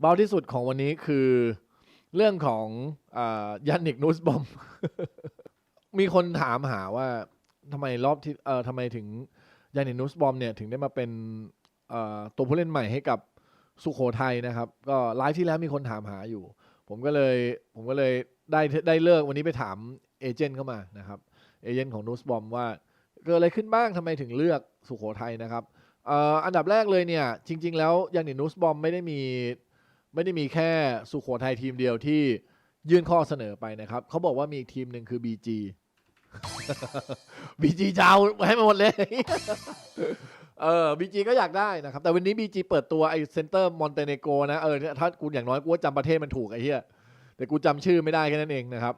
เบาที่สุดของวันนี้คือเรื่องของยานิกนูสบอม มีคนถามหาว่าทำไมรอบที่เอ่อทำไมถึงยานิกนูสบอมเนี่ยถึงได้มาเป็นตัวผู้เล่นใหม่ให้กับสุโขทัยนะครับ ก็ไลฟ์ที่แล้วมีคนถามหาอยู่ ผมก็เลยผมก็เลยได้ได้เลิกวันนี้ไปถามเอเจนต์เข้ามานะครับเอเจนต์ของนูสบอมว่าเกิดอะไรขึ้นบ้างทำไมถึงเลือกสุโขทัยนะครับอ,อันดับแรกเลยเนี่ย จริง ๆ แล้วยานิกนูสบอมไม่ได้มี ไม่ได้มีแค่สุโขทัยทีมเดียวที่ยื่นข้อเสนอไปนะครับ เขาบอกว่ามีทีมหนึ่งคือ BG BG จะเอาให้มาหมดเลย เออ BG ก็อยากได้นะครับ แต่วันนี้ BG เปิดตัวไอเซนเตอร์มอนเตเนโกนะ เออ ถ้ากูอย่างน้อยกูจำประเทศมันถูกไอ้เหี้ย แต่กูจำชื่อไม่ได้แค่นั้นเองนะครับ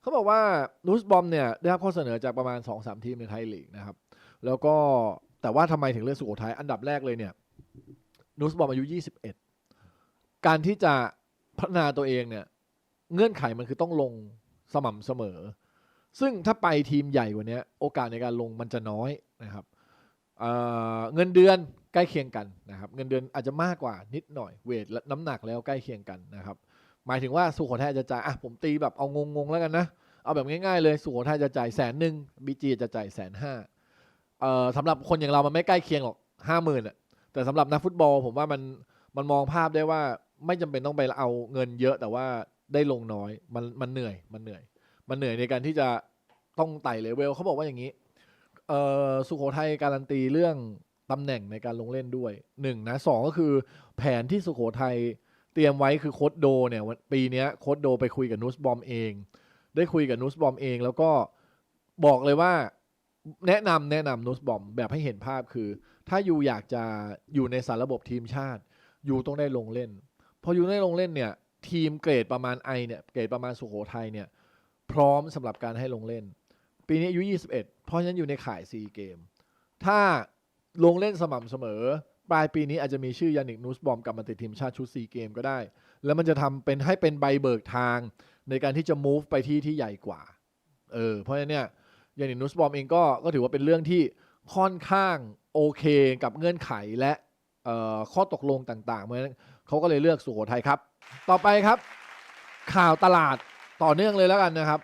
เขาบอกว่านูสบอมเนี่ย ได้รับข้อเสนอจากประมาณ 2-3 ทีมในไทยลีกนะครับ แล้วก็แต่ว่าทำไมถึงเลือกสุโขทัยอันดับแรกเลยเนี่ยนูสบอมอายุ 21 การที่จะพัฒนาตัวเองเนี่ย เงื่อนไขมันคือต้องลงสม่ำเสมอ ซึ่งถ้าไปทีมใหญ่กว่านี้โอกาสในการลงมันจะน้อยนะครับเเงินเดือนใกล้เคียงกันนะครับ เงินเดือนอาจจะมากกว่านิดหน่อยเวทและน้ำหนักแล้วใกล้เคียงกันนะครับ หมายถึงว่าสุโขทัยจะจ่ายอะผมตีแบบเอางงๆแล้วกันนะเอาแบบง่ายๆเลยสุโขทัยจะจ่ายแสนหนึ่งบีจีจะจ่ายแสนห้าสำหรับคนอย่างเรามันไม่ใกล้เคียงหรอกห้าหมื่นอะแต่สำหรับนักฟุตบอลผมว่ามันมันมองภาพได้ว่า ไม่จำเป็นต้องไปเอาเงินเยอะแต่ว่าได้ลงน้อยมันมันเหนื่อยมันเหนื่อย มันเหนื่อยในการที่จะต้องไต่เลเวลเขาบอกว่าอย่างนี้เออสุโขทัยการันตีเรื่องตำแหน่งในการลงเล่นด้วยหนึ่งนะสองก็คือแผนที่สุโขทัยเตรียมไว้คือโค้ดโดเนี่ยวันปีนี้โค้ดโดไปคุยกับนูสบอมเอง ได้คุยกับนูสบอมเอง แล้วก็บอกเลยว่าแนะนำแนะนำนูสบอมแบบให้เห็นภาพคือ ถ้าอยู่อยากจะอยู่ในสารระบบทีมชาติ อยู่ต้องได้ลงเล่น ออยู่ได้ลงเล่นเนี่ย ทีมเกรดประมาณไอเนี่ยเกรดประมาณสุโขทัยเนี่ย พร้อมสำหรับการให้ลงเล่น ปีนี้อายุ 21 เพราะฉะนั้นอยู่ในข่ายซีเกม ถ้าลงเล่นสม่ำเสมอ ปลายปีนี้อาจจะมีชื่อยานิกนูสบอมกลับมาติดทีมชาติชุดซีเกมก็ได้ แล้วมันจะทำเป็นให้เป็นใบเบิกทางในการที่จะ move ไปที่ที่ใหญ่กว่าเออเพราะฉะนั้นเนี่ยยานิกนูสบอมเองก็ก็ถือว่าเป็นเรื่องที่ค่อนข้างโอเคกับเงื่อนไขและออข้อตกลงต่างๆ เพราะฉะนั้น เขาก็เลยเลือกสุโขทัยครับ ต่อไปครับ ข่าวตลาดต่อเนื่องเลยแล้วกันนะครับ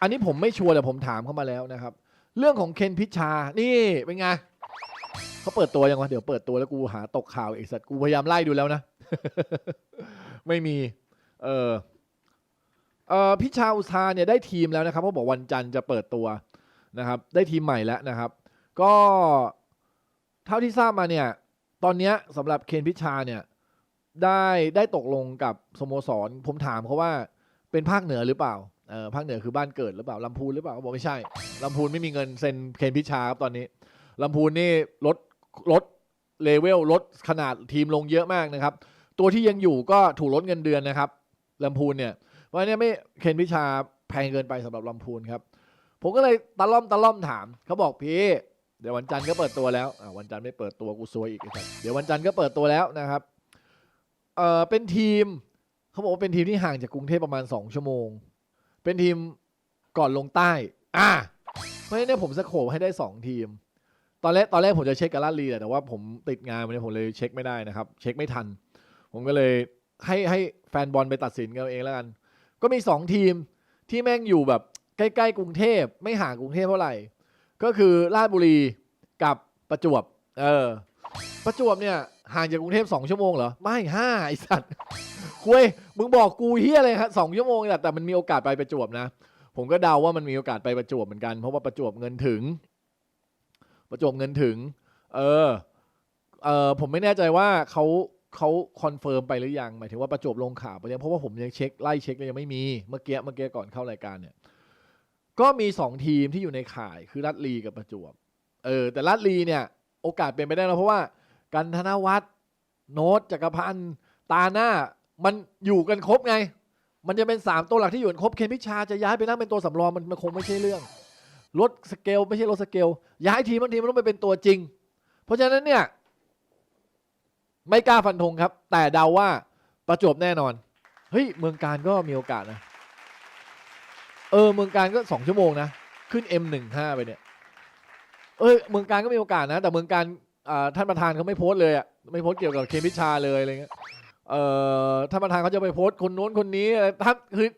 อันนี้ผมไม่ชัวร์แต่ผมถามเข้ามาแล้วนะครับ เรื่องของเคนพิชชานี่เป็นไงเขาเปิดตัวยังวะเดี๋ยวเปิดตัวแล้วกูหาตกข่าวอีกสัตว์กูพยายามไล่ดูแล้วนะ ไม่มี เออเออพิชาอุทาเนี่ยได้ทีมแล้วนะครับเขาบอกวันจันทร์จะเปิดตัวนะครับ ได้ทีมใหม่แล้วนะครับ ก็เท่าที่ทราบมาเนี่ย ตอนนี้สำหรับเคนพิชชาเนี่ย ได้ได้ตกลงกับสโมสร ผมถามเขาว่าเป็นภาคเหนือหรือเปล่าเออภาคเหนือคือบ้านเกิดหรือเปล่าลำพูนหรือเปล่าเขาบอกไม่ใช่ลำพูนไม่มีเงินเซ็นเคนพิชาครับตอนนี้ลำพูนนี่ลดลดเลเวลลดขนาดทีมลงเยอะมากนะครับ ตัวที่ยังอยู่ก็ถูกลดเงินเดือนนะครับลำพูนเนี่ยเพราะฉะนั้ไม่เคนพิชาแพงเกินไปสำหรับลำพูนครับ ผมก็เลยตะล่อมตะล่อมถามเขาบอกพี่เดี๋ยววันจันทร์ก็เปิดตัวแล้ววันจันทร์ไม่เปิดตัวกูซวยอีกเดี๋ยววันจันทร์ก็เปิดตัวแล้วนะครับ เอ่อเป็นทีมเขาบอกว่าเป็นทีมที่ห่างจากกรุงเทพประมาณ 2 ชั่วโมง เป็นทีมก่อนลงใต้ อะเพราะฉะนั้นเนยผมสโคบให้ได้ 2 ทีม ตอนแรกตอนแรกผมจะเช็คกับลาดลีแหละแต่ว่าผมติดงานวันนี้ผมเลยเช็คไม่ได้นะครับ เช็คไม่ทัน ผมก็เลยให้ให้แฟนบอลไปตัดสินกันเอาเองแล้วกัน ก็มี 2 ทีมที่แม่งอยู่แบบใกล้ๆกรุงเทพไม่ห่างกรุงเทพเท่าไหร่ ก็คือราชบุรีกับประจวบ เออ ประจวบเนี่ย ห่างจากกรุงเทพสองชั่วโมงเหรอ ไม่ห้าไอสัตว์คุยมึงบอกกูเฮียอะไรครับสองชั่วโมงแหละแต่มันมีโอกาสไปประจวบนะ ผมก็เดาว่ามันมีโอกาสไปประจวบเหมือนกัน เพราะว่าประจวบเงินถึง ประจวบเงินถึง เออ เออผมไม่แน่ใจว่าเขาเขาคอนเฟิร์มไปหรือยังหมายถึงว่าประจวบลงข่าวไปยังเพราะว่าผมยังเช็คไล่เช็คเลยยังไม่มีเมื่อกี้เมื่อกี้ก่อนเข้ารายการเนี่ย ก็มีสองทีมที่อยู่ในข่ายคือรัดลีกับประจวบ เออ แต่รัดลีเนี่ย โอกาสเป็นไปได้นะเพราะว่า กันธนวัฒน์โน้ตจักรพันธ์ตาหน้า มันอยู่กันครบไง มันจะเป็นสามตัวหลักที่อยู่กันครบเคนพิชาจะย้ายไปนั่งเป็นตัวสำรองมันมันคงไม่ใช่เรื่อง ลดสเกลไม่ใช่ลดสเกล ย้ายทีมบางทีมันต้องไปเป็นตัวจริง เพราะฉะนั้นเนี่ย ไม่กล้าฟันธงครับ แต่เดาว่าประจวบแน่นอนเฮ้ยเมืองการก็มีโอกาสนะเออเมืองการก็สองชั่วโมงนะขึ้น M15 ไปเนี่ย เอ้ยเมืองการก็มีโอกาสนะ แต่เมืองการ ท่านประธานเขาไม่โพสต์เลยอะไม่โพสต์เกี่ยวกับเคมพิชาเลยอะไรเงี้ยเอ่อท่านประธานเขาจะไปโพสต์คนโน้นคนนี้อะไรท่านคือ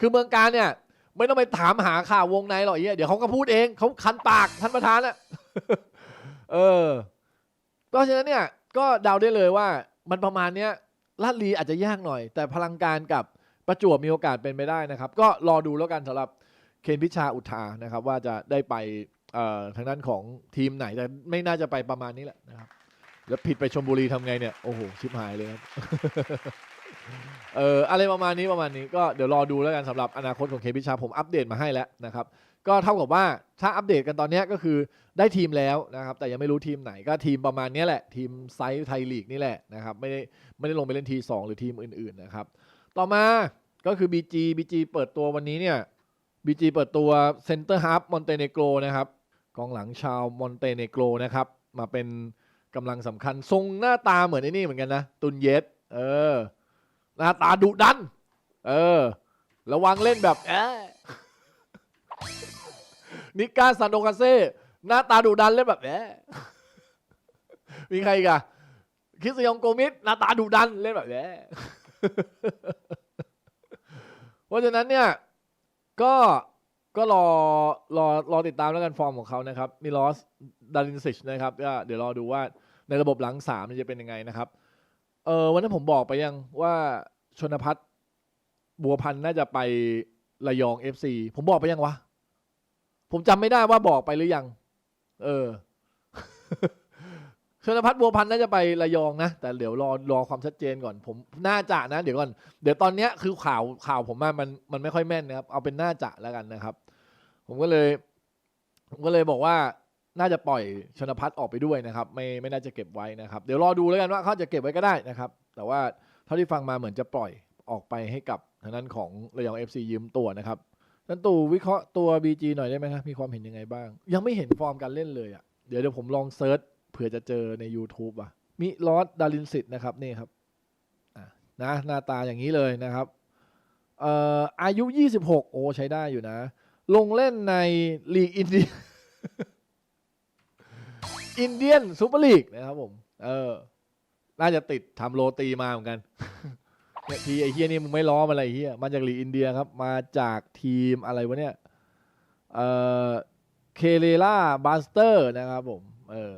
คือเมืองการเนี่ย ไม่ต้องไปถามหาข่าววงในหรอกไอ้เหี้ยเดี๋ยวเขาก็พูดเองเขาคันปากท่านประธานอะเออเพราะฉะนั้นเนี่ยก็เดาได้เลยว่ามันประมาณเนี้ยลาดลีอาจจะยากหน่อย แต่พลังการกับประจวบมีโอกาสเป็นไปได้นะครับ ก็รอดูแล้วกันสำหรับเคนพิชาอุทานะครับ ว่าจะได้ไป ทางด้านของทีมไหนแต่ไม่น่าจะไปประมาณนี้แหละนะครับ แล้วผิดไปชมบุรีทำไงเนี่ย โอ้โห ชิบหายเลยครับเอออะไรประมาณนี้ประมาณนี้ก็เดี๋ยวรอดูแล้วกันสำหรับอนาคตของเคพิชาผมอัปเดตมาให้แล้วนะครับ ก็เท่ากับว่าถ้าอัปเดตกันตอนนี้ก็คือได้ทีมแล้วนะครับ แต่ยังไม่รู้ทีมไหนก็ทีมประมาณนี้แหละ ทีมไซส์ไทยลีกนี่แหละนะครับไม่ได้ไม่ได้ลงไปเล่นทีสองหรือทีมอื่นๆนะครับ ต่อมาก็คือ BG BG เปิดตัววันนี้เนี่ย BG เปิดตัวเซนเตอร์ฮาร์ฟมอนเตเนโกรนะครับ กองหลังชาวมอนเตเนโกรนะครับ มาเป็นกำลังสำคัญทรงหน้าตาเหมือนไอ้นี่เหมือนกันนะ ตุนเยสเออ หน้าตาดุดัน เออ ระวังเล่นแบบแอะนิก้าซานโดคาเซ่หน้าตาดุดันเล่นแบบแอะมีใครอีกอะคริสยองโกมิสหน้าตาดุดันเล่นแบบแอะเพราะฉะนั้นเนี่ย ก็ ก็รอรอรอติดตามแล้วกันฟอร์มของเขานะครับมิลอสดารินซิชนะครับก็เดี๋ยวรอดูว่าในระบบหลังสามมันจะเป็นยังไงนะครับเออวันนั้นผมบอกไปยังว่าชนพัฒน์บัวพันธ์น่าจะไประยอง FC ผมบอกไปยังวะ ผมจำไม่ได้ว่าบอกไปหรือยัง เออ ชนพัฒน์บัวพันธ์น่าจะไประยองนะ แต่เดี๋ยวรอรอความชัดเจนก่อน ผมน่าจะนะ เดี๋ยวก่อน เดี๋ยวตอนเนี้ยคือข่าวข่าวผมมันมันไม่ค่อยแม่นนะครับ เอาเป็นน่าจะแล้วกันนะครับ ผมก็เลย ผมก็เลยบอกว่าน่าจะปล่อยชนพัฒน์ออกไปด้วยนะครับ ไม่ไม่น่าจะเก็บไว้นะครับ เดี๋ยวรอดูแล้วกันว่าเขาจะเก็บไว้ก็ได้นะครับ แต่ว่าเท่าที่ฟังมาเหมือนจะปล่อยออกไปให้กับทางด้านของระยอง FC ยืมตัวนะครับนันตู่วิเคราะห์ตัว BG หน่อยได้ไหมครับมีความเห็นยังไงบ้าง ยังไม่เห็นฟอร์มการเล่นเลยอะเดี๋ยวเดี๋ยวผมลองเซิร์ชเผื่อจะเจอใน YouTube อะมิลอสดารินสิตนะครับนี่ครับอะนะหน้าตาอย่างนี้เลยนะครับเอ่ออายุ 26 โอ้ใช้ได้อยู่นะ ลงเล่นในลีกอินเดียอินเดียนซูเปอร์ลีกนะครับผม เออ น่าจะติดทำโรตีมาเหมือนกันเนี่ยทีไอเฮียนี่มึงไม่ล้อมอะไรเฮียมาจากลีกอินเดียครับ มาจากทีมอะไรวะเนี่ย เอ่อเคเลล่าบาสเตอร์นะครับผม เออ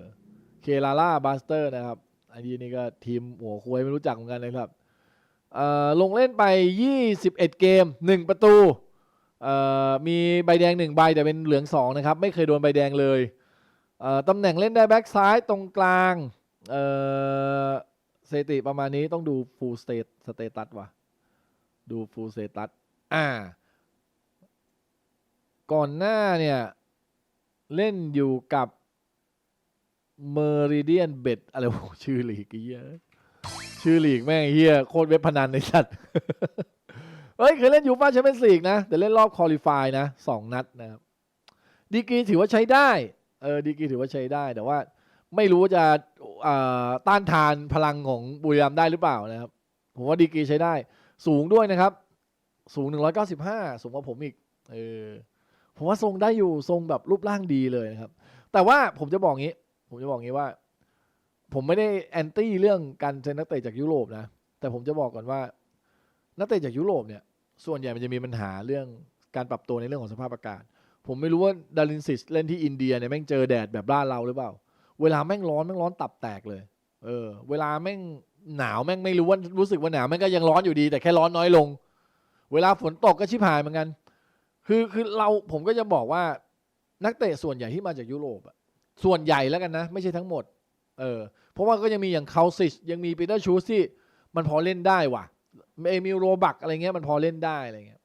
เคลาล่าบาสเตอร์นะครับ อันนี้นี่ก็ทีมหัวคุยไม่รู้จักเหมือนกันนะครับ เอ่อลงเล่นไป 21 เกม 1 ประตู เอ่อมีใบแดง1ใบแต่เป็นเหลือง2นะครับ ไม่เคยโดนใบแดงเลยเอ่อตำแหน่งเล่นได้แบ็กซ้ายตรงกลางเอ่อสติประมาณนี้ต้องดู full state status ว่ะดู full status อ่า ก่อนหน้าเนี่ย เล่นอยู่กับ Meridian Bet อะไรชื่อหลีกเหี้ยชื่อหลีกแม่งเฮียโคตรเว็บพนันในสัตว์ เฮ้ยเคยเล่นยูฟ่าแชมเปี้ยนส์ลีกนะ แต่เล่นรอบคอลี่ฟายนะสองนัดนะครับดีกรีถือว่าใช้ได้เออดีกรีถือว่าใช้ได้ แต่ว่าไม่รู้ว่าจะต้านทานพลังของบุรีรัมย์ได้หรือเปล่านะครับ ผมว่าดีกรีใช้ได้ สูงด้วยนะครับ สูง 195 สูงกว่าผมอีกเออผมว่าทรงได้อยู่ทรงแบบรูปร่างดีเลยนะครับ แต่ว่าผมจะบอกงี้ ผมจะบอกงี้ว่า ผมไม่ได้แอนตี้เรื่องการเซ็นนักเตะจากยุโรปนะแต่ผมจะบอกก่อนว่านักเตะจากยุโรปเนี่ย ส่วนใหญ่มันจะมีปัญหาเรื่องการปรับตัวในเรื่องของสภาพอากาศ ผมไม่รู้ว่าดารินซิสเล่นที่อินเดียเนี่ยแม่งเจอแดดแบบบ้านเราหรือเปล่า เวลาแม่งร้อนแม่งร้อนตับแตกเลย เออ เวลาแม่งหนาวแม่งไม่รู้ว่ารู้สึกว่าหนาวแม่งก็ยังร้อนอยู่ดี แต่แค่ร้อนน้อยลง เวลาฝนตกก็ชิบหายเหมือนกัน คือคือเราผมก็จะบอกว่านักเตะส่วนใหญ่ที่มาจากยุโรปอะส่วนใหญ่แล้วกันนะ ไม่ใช่ทั้งหมด เออ เพราะว่าก็ยังมีอย่างคาซิชยังมีปีเตอร์ชูสที่มันพอเล่นได้ว่ะ เอมิลโรบักอะไรเงี้ยมันพอเล่นได้อะไรเงี้ย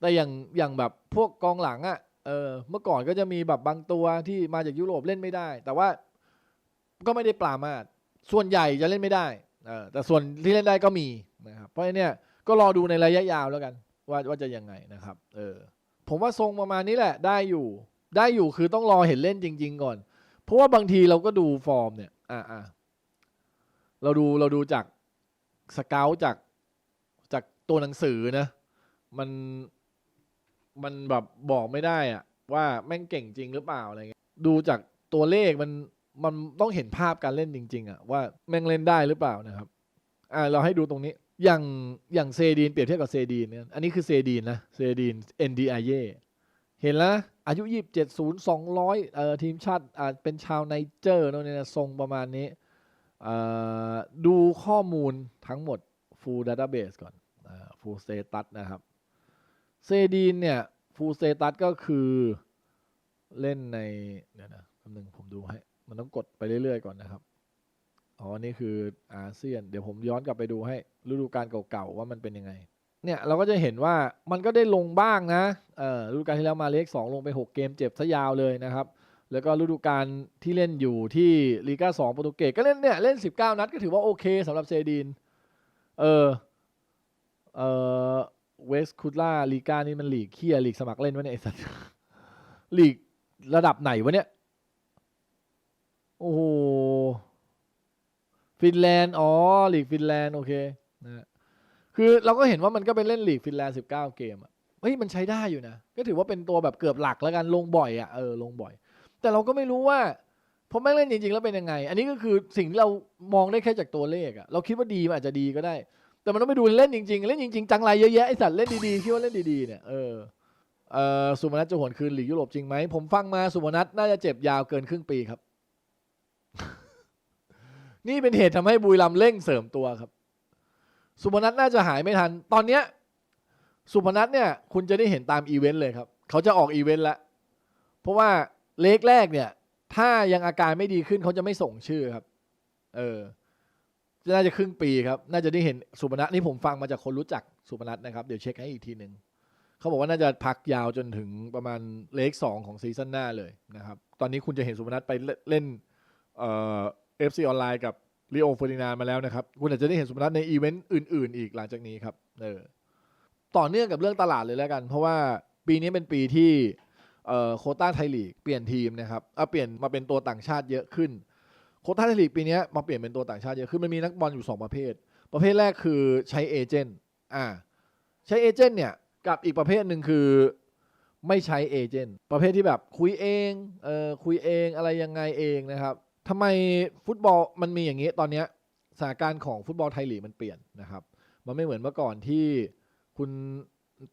แต่อย่างอย่างแบบพวกกองหลังอะ่ะเออเมื่อก่อนก็จะมีแบบบางตัวที่มาจากยุโรปเล่นไม่ได้ แต่ว่าก็ไม่ได้ปรามาสส่วนใหญ่จะเล่นไม่ได้เออแต่ส่วนที่เล่นได้ก็มีนะครับเพราะฉะนั้นเนี่ยก็รอดูในระยะยาวแล้วกัน ว่าว่าจะยังไงนะครับ เออ ผมว่าทรงประมาณนี้แหละ ได้อยู่ ได้อยู่คือต้องรอเห็นเล่นจริง ๆ ก่อน เพราะว่าบางทีเราก็ดูฟอร์มเนี่ย อ่าอ่าเราดูเราดูจากสเกลจากจาก ตัวหนังสือนะ มันมันแบบบอกไม่ได้อะว่าแม่งเก่งจริงหรือเปล่าอะไรเงี้ยดูจากตัวเลขมันมันต้องเห็นภาพการเล่นจริง ๆอะว่าแม่งเล่นได้หรือเปล่านะครับ อ่าเราให้ดูตรงนี้ อย่างอย่างเซดีนเปรียบเทียบกับเซดีนเนี่ยอันนี้คือเซดีนนะเซดีน NDI เห็นแล้วอายุ27 0 200เจ็ดศูนย์สองร้อยเอ่อทีมชาติอ่าเป็นชาวไนเจอร์เนอะเนี่นะทรงประมาณนี้อ่อดูข้อมูลทั้งหมด full database ก่อน อ่า full status นะครับเซดีนเนี่ย full status ก็คือเล่นในเดี๋ยวนะคำหนึ่งผมดูให้ มันต้องกดไปเรื่อยๆก่อนนะครับอ๋อนี่คืออาเซียน เดี๋ยวผมย้อนกลับไปดูให้ฤดูกาลเก่าๆว่ามันเป็นยังไง เนี่ยเราก็จะเห็นว่ามันก็ได้ลงบ้างนะเออฤดูกาลที่แล้วมาเลขสองลงไป 6 เกมเจ็บซะยาวเลยนะครับ แล้วก็ฤดูกาลที่เล่นอยู่ที่ลีกาสองโปรตุเกสก็เล่นเนี่ยเล่น 19 นัดก็ถือว่าโอเคสำหรับเซดีน เออ เออเวสคูล่าลีกานี่มันหลีกเคียหลีกสมัครเล่นวะเนี่ยไอสัตว์ลีกระดับไหนวะเนี่ย โอ้โห ฟินแลนด์ อ๋อหลีกฟินแลนด์ โอเคนะคือเราก็เห็นว่ามันก็ไปเล่นหลีกฟินแลนด์19เกมอะเฮ้ยมันใช้ได้อยู่นะ ก็ถือว่าเป็นตัวแบบเกือบหลักแล้วกันลงบ่อยอะเออลงบ่อย แต่เราก็ไม่รู้ว่าพอแม่งเล่นจริงๆแล้วเป็นยังไง อันนี้ก็คือสิ่งที่เรามองได้แค่จากตัวเลขอะเราคิดว่าดีมันอาจจะดีก็ได้ แต่มันต้องไปดูเล่นจริง ๆ เล่นจริงๆจังไรเยอะแยะไอสัตว์เล่นดีๆคิดว่าเล่นดีๆเนี่ยเออเอ่อสุพนัทจะหวนคืนหลีกยุโรปจริงไหมผมฟังมาสุพนัทน่าจะเจ็บยาวเกินครึ่งปีครับ นี่เป็นเหตุทำให้บุรีรัมย์เร่งเสริมตัวครับ สุพนัทน่าจะหายไม่ทัน ตอนเนี้ย สุพนัทเนี่ย คุณจะได้เห็นตามอีเวนต์เลยครับ เขาจะออกอีเวนต์ล้วเพราะว่าเลขแรกเนี่ย ถ้ายังอาการไม่ดีขึ้นเขาจะไม่ส่งชื่อครับ เออ น่าจะครึ่งปีครับ น่าจะได้เห็นสุพนัทนี่ผมฟังมาจากคนรู้จักสุพนัทนะครับ เดี๋ยวเช็คให้อีกทีหนึ่งเขาบอกว่าน่าจะพักยาวจนถึงประมาณเลขสองของซีซั่นหน้าเลยนะครับ ตอนนี้คุณจะเห็นสุพนัทไปเล่นเอฟซีออนไลน์กับลีโอเฟอร์ดินานมาแล้วนะครับ คุณอาจจะได้เห็นสุพนัทในอีเวนต์อื่น ๆ อีกหลังจากนี้ครับเออต่อเนื่องกับเรื่องตลาดเลยแล้วกัน เพราะว่าปีนี้เป็นปีที่โคต้าไทยลีกเปลี่ยนทีมนะครับเอาเปลี่ยนมาเป็นตัวต่างชาติเยอะขึ้น โควต้าไทยลีกปีนี้มาเปลี่ยนเป็นตัวต่างชาติเยอะขึ้นมันมีนักบอลอยู่สองประเภท ประเภทแรกคือใช้เอเจนต์อ่าใช้เอเจนต์เนี่ยกับอีกประเภทหนึ่งคือไม่ใช้เอเจนต์ประเภทที่แบบคุยเองเออคุยเองอะไรยังไงเองนะครับทำไมฟุตบอลมันมีอย่างนี้ตอนนี้สถานการณ์ของฟุตบอลไทยลีกมันเปลี่ยนนะครับมันไม่เหมือนเมื่อก่อนที่คุณ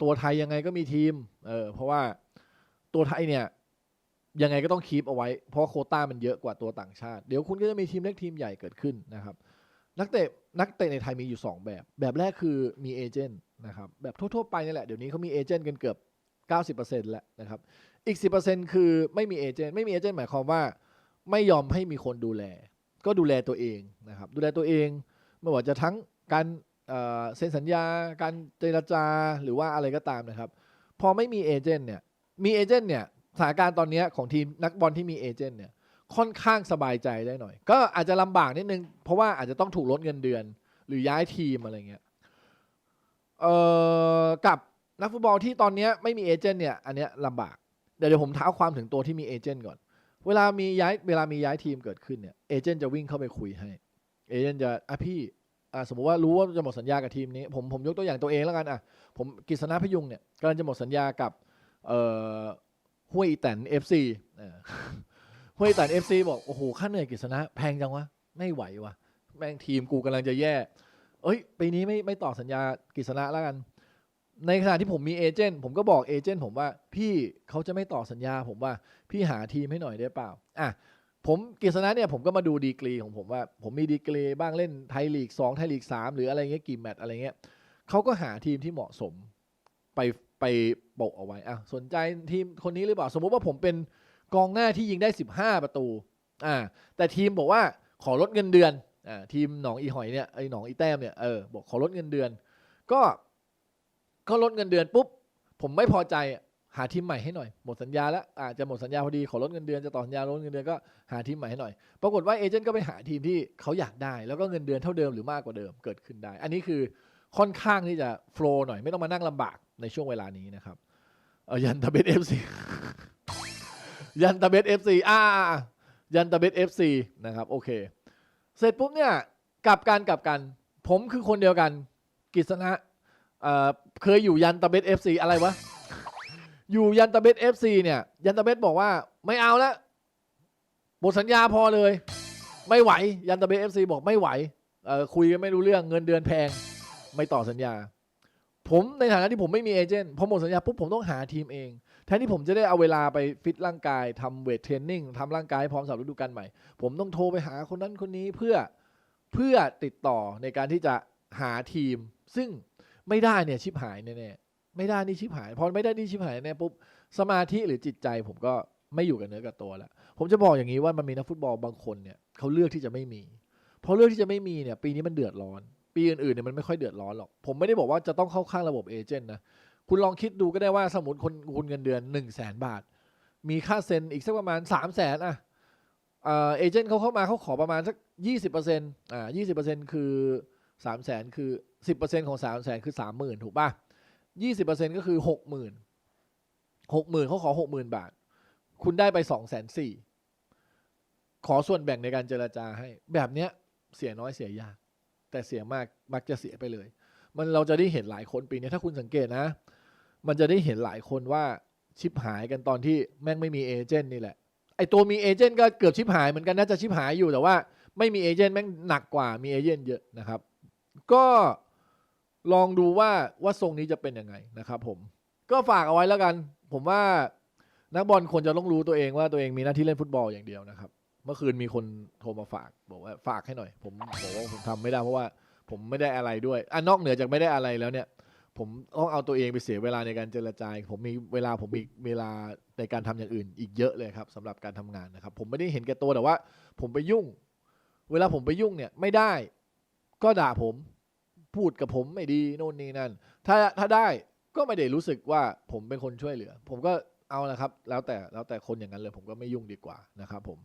ตัวไทยยังไงก็มีทีมเออเพราะว่าตัวไทยเนี่ย ยังไงก็ต้องคีปเอาไว้ เพราะโคต้ามันเยอะกว่าตัวต่างชาติ เดี๋ยวคุณก็จะมีทีมเล็กทีมใหญ่เกิดขึ้นนะครับ นักเตะนักเตะในไทยมีอยู่ 2 แบบ แบบแรกคือมีเอเจนต์นะครับแบบทั่วๆไปนี่แหละ เดี๋ยวนี้เขามีเอเจนต์กันเกือบ 90%แล้วนะครับ อีก 10%คือไม่มีเอเจนต์ไม่มีเอเจนต์หมายความว่า ไม่ยอมให้มีคนดูแล ก็ดูแลตัวเองนะครับดูแลตัวเองไม่ว่าจะทั้งการเอ่อเซ็นสัญญา การเจรจาหรือว่าอะไรก็ตามนะครับ พอไม่มีเอเจนต์เนี่ยมีเอเจนต์เนี่ย สถานการณ์ตอนนี้ของทีมนักบอลที่มีเอเจนต์เนี่ยค่อนข้างสบายใจได้หน่อย ก็อาจจะลำบากนิดนึง เพราะว่าอาจจะต้องถูกลดเงินเดือน หรือย้ายทีมอะไรเงี้ยเอ่อกับนักฟุตบอลที่ตอนนี้ไม่มีเอเจนต์เนี่ยอันเนี้ยลำบากเดี๋ยวเดี๋ยวผมเท้าความถึงตัวที่มีเอเจนต์ก่อน เวลามีย้ายเวลามีย้ายทีมเกิดขึ้นเนี่ยเอเจนต์จะวิ่งเข้าไปคุยให้เอเจนต์จะอะพี่อะสมมติว่ารู้ว่าจะหมดสัญญากับทีมนี้ผมผมยกตัวอย่างตัวเองแล้วกันอะผมกฤษณะพยุงเนี่ยกำลังจะหมดสัญญากับเอ่อ ห้วยแตนเอฟซีห้วยแตนเอฟซีบอก โอ้โห ค่าเหนื่อยกฤษณะแพงจังวะ ไม่ไหววะแม่งทีมกูกำลังจะแย่ เอ้ย ปีนี้ไม่ไม่ต่อสัญญากฤษณะแล้วกัน ในขณะที่ผมมีเอเจนต์ผมก็บอกเอเจนต์ผมว่าพี่เขาจะไม่ต่อสัญญา ผมว่าพี่หาทีมให้หน่อยได้เปล่า อะผมกฤษณะเนี่ยผมก็มาดูดีกรีของผมว่า ผมมีดีกรีบ้างเล่นไทยลีก 2 ไทยลีก 3 หรืออะไรเงี้ยกี่แมตช์อะไรเงี้ยเขาก็หาทีมที่เหมาะสมไป ไปโปะเอาไว้อะสนใจทีมคนนี้หรือเปล่า สมมุติว่าผมเป็นกองหน้าที่ยิงได้ 15 ประตูอ่าแต่ทีมบอกว่าขอลดเงินเดือนอ่าทีมหนองอีหอยเนี่ยไอ้หนองอีแต้มเนี่ยเออบอกขอลดเงินเดือน ก็ก็ลดเงินเดือนปุ๊บผมไม่พอใจหาทีมใหม่ให้หน่อยหมดสัญญาแล้วอาจจะหมดสัญญาพอดีขอลดเงินเดือนจะต่อสัญญาลดเงินเดือนก็หาทีมใหม่ให้หน่อย ปรากฏว่าเอเจนต์ก็ไปหาทีมที่เขาอยากได้ แล้วก็เงินเดือนเท่าเดิมหรือมากกว่าเดิมเกิดขึ้นได้ อันนี้คือ ค่อนข้างที่จะโฟล์หน่อยไม่ต้องมานั่งลำบากในช่วงเวลานี้นะครับยันตาเบสเอฟซียันตาเบสเอฟซีอ่าอ่ายันตาเบสเอฟซีนะครับโอเค เสร็จปุ๊บเนี่ยกลับกันกลับกัน ผมคือคนเดียวกันกิษณะเเคยอยู่ยันตาเบสเอฟซีอะไรวะ อยู่ยันตาเบสเอฟซีเนี่ย ยันตาเบสบอกว่าไม่เอาแล้วหมดสัญญาพอเลย ไม่ไหว ยันตาเบสเอฟซีบอกไม่ไหวคุยกันไม่รู้เรื่องเงินเดือนแพง ไม่ต่อสัญญา ผมในฐานะที่ผมไม่มีเอเจนต์พอหมดสัญญาปุ๊บผมต้องหาทีมเอง แทนที่ผมจะได้เอาเวลาไปฟิตร่างกายทำเวทเทรนนิ่งทำร่างกายพร้อมสำหรับฤดูกาลใหม่ ผมต้องโทรไปหาคนนั้นคนนี้เพื่อเพื่อติดต่อในการที่จะหาทีม ซึ่งไม่ได้เนี่ยชิบหายแน่ๆไม่ได้นี่ชิบหายพอไม่ได้นี่ชิบหายแน่ปุ๊บสมาธิหรือจิตใจผมก็ไม่อยู่กับเนื้อกับตัวแล้ว ผมจะบอกอย่างนี้ว่ามันมีนักฟุตบอลบางคนเนี่ยเขาเลือกที่จะไม่มีพอเลือกที่จะไม่มีเนี่ย ปีนี้มันเดือดร้อน ปีอื่นๆเนี่ยมันไม่ค่อยเดือดร้อนหรอก ผมไม่ได้บอกว่าจะต้องเข้าข้างระบบเอเจนต์นะ คุณลองคิดดูก็ได้ว่าสมมติคนคุณเงินเดือน1นึ่งแสนบาท มีค่าเซ็นอีกสักประมาณ3ามแสนอะเอเจนต์เขาเข้ามาเขาขอประมาณสักยี่สิบเปอร์เซ็นต์อ่ายี่สิบเปอร์เซ็นต์คือสามแสนคือสิบเปอร์เซ็นต์ของสามแสนคือสามหมื่นถูกป่ะยี่สิบเปอร์เซ็นต์ก็คือหกหมื่นหกหมื่นเขาขอหกหมื่นบาท คุณได้ไปสองแสนสี่ขอส่วนแบ่งในการเจรจาให้ แบบเนี้ยเสียน้อยเสียยาก แต่เสียมากมักจะเสียไปเลย มันเราจะได้เห็นหลายคนปีนี้ถ้าคุณสังเกตนะ มันจะได้เห็นหลายคนว่าชิปหายกันตอนที่แม่งไม่มีเอเจนต์นี่แหละไอตัวมีเอเจนต์ก็เกือบชิปหายเหมือนกันน่าจะชิปหายอยู่แต่ว่าไม่มีเอเจนต์แม่งหนักกว่ามีเอเจนต์เยอะนะครับ ก็ลองดูว่าว่าทรงนี้จะเป็นยังไงนะครับผมก็ฝากเอาไว้แล้วกัน ผมว่านักบอลควรจะต้องรู้ตัวเองว่าตัวเองมีหน้าที่เล่นฟุตบอลอย่างเดียวนะครับ เมื่อคืนมีคนโทรมาฝากบอกว่าฝากให้หน่อย ผมบอกว่าผมทำไม่ได้เพราะว่าผมไม่ได้อะไรด้วยอะนอกเหนือจากไม่ได้อะไรแล้วเนี่ย ผมต้องเอาตัวเองไปเสียเวลาในการเจรจาผมมีเวลาผมมีเวลาในการทำอย่างอื่น อีกเยอะเลยครับสำหรับการทำงานนะครับ ผมไม่ได้เห็นแก่ตัวแต่ว่า ผมไปยุ่ง เวลาผมไปยุ่งเนี่ยไม่ได้ ก็ด่าผมพูดกับผมไม่ดีโน่นนี่นั่น ถ้าถ้าได้ก็ไม่ได้รู้สึกว่าผมเป็นคนช่วยเหลือ ผมก็เอาละครับ แล้วแต่แล้วแต่คนอย่างนั้นเลย ผมก็ไม่ยุ่งดีกว่านะครับผม